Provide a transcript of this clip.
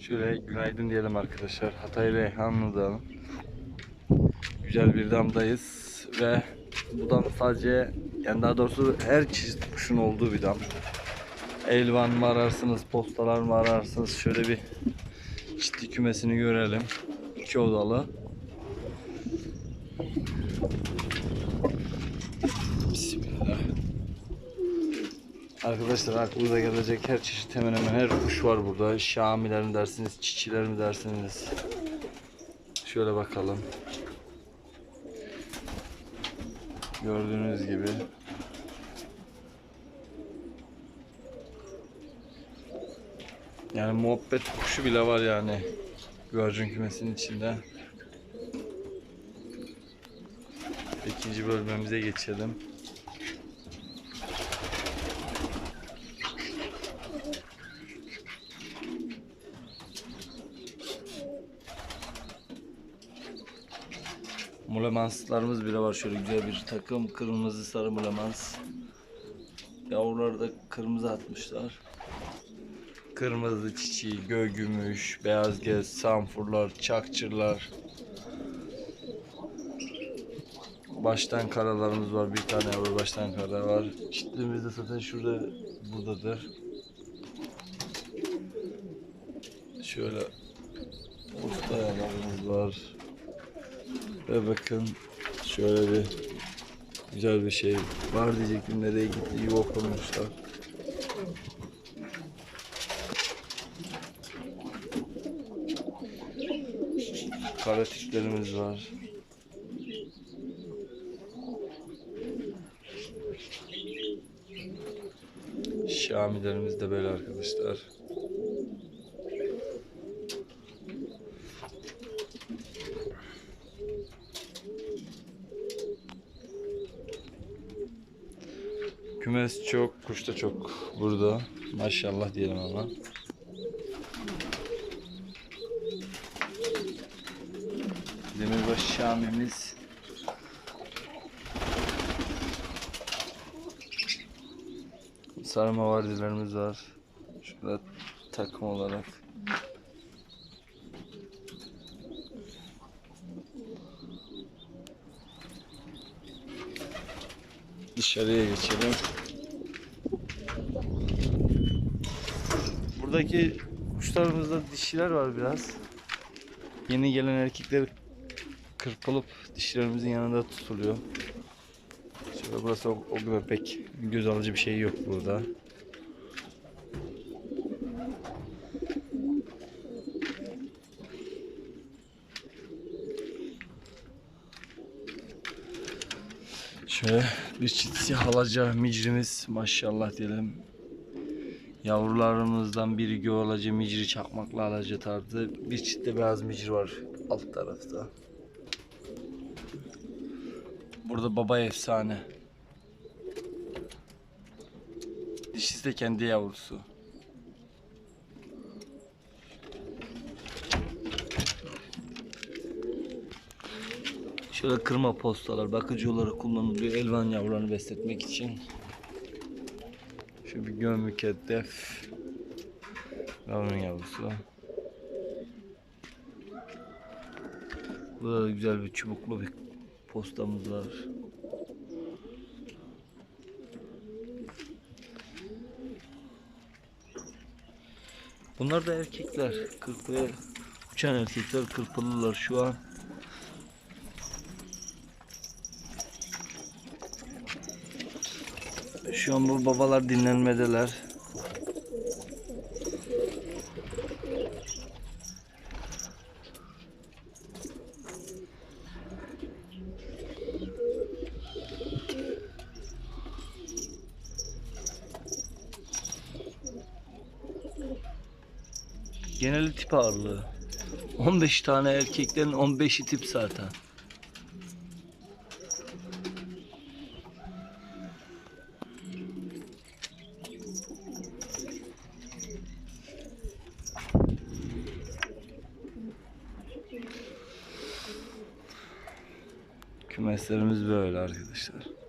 Şöyle günaydın diyelim arkadaşlar. Hatay Reyhanlı'da güzel bir damdayız ve bu dam sadece yani daha doğrusu her çeşit kuşun olduğu bir dam. Elvan mı ararsınız, postalar mı ararsınız? Şöyle bir çitli kümesini görelim. İki odalı. Bismillah. Arkadaşlar aklınıza gelecek her çeşit hemen hemen her kuş var burada. Şamiler mi dersiniz, çiçiler mi dersiniz? Şöyle bakalım. Gördüğünüz gibi. Yani muhabbet kuşu bile var yani. Güvercin kümesinin içinde. İkinci bölmemize geçelim. Mulemanslarımız bile var şöyle güzel bir takım kırmızı sarı mulemans. Yavruları da kırmızı atmışlar. Kırmızı çiçeği, göğ gümüş, beyaz gez, sanfurlar, çakçırlar. Baştan karalarımız var. Bir tane yavru baştan kara var. Çiftliğimiz de zaten şurada buradadır. Şöyle usta ayarlarımız var. Ve bakın şöyle bir güzel bir şey var diyecektim nereye gitti yuva kurmuşlar. Kara tiplerimiz var. Şamilerimiz de böyle arkadaşlar. Kümes çok, kuş da çok burada. Maşallah diyelim ama. Demirbaş Şamimiz. Sarma vardilerimiz var. Şurada takım olarak. Dışarıya geçelim. Buradaki kuşlarımızda dişiler var biraz. Yeni gelen erkekler kırpılıp dişlerimizin yanında tutuluyor. Şöyle burası o, o gibi pek göz alıcı bir şey yok burada. Şöyle bir çift siyah alaca micrimiz maşallah diyelim. Yavrularımızdan biri göğe micri çakmakla alaca tarzı. Bir çift de beyaz micri var alt tarafta. Burada baba efsane. Dişisi de kendi yavrusu. Şöyle kırma postalar bakıcı olarak kullanılıyor elvan yavrularını besletmek için. Şu bir gömük hedef. Yavrunun yavrusu. Burada da güzel bir çubuklu bir postamız var. Bunlar da erkekler. Kırpıya uçan erkekler kırpılılar şu an. Şu an bu babalar dinlenmedeler. Geneli tip ağırlığı. 15 tane erkeklerin 15'i tip zaten. Kümeslerimiz böyle arkadaşlar.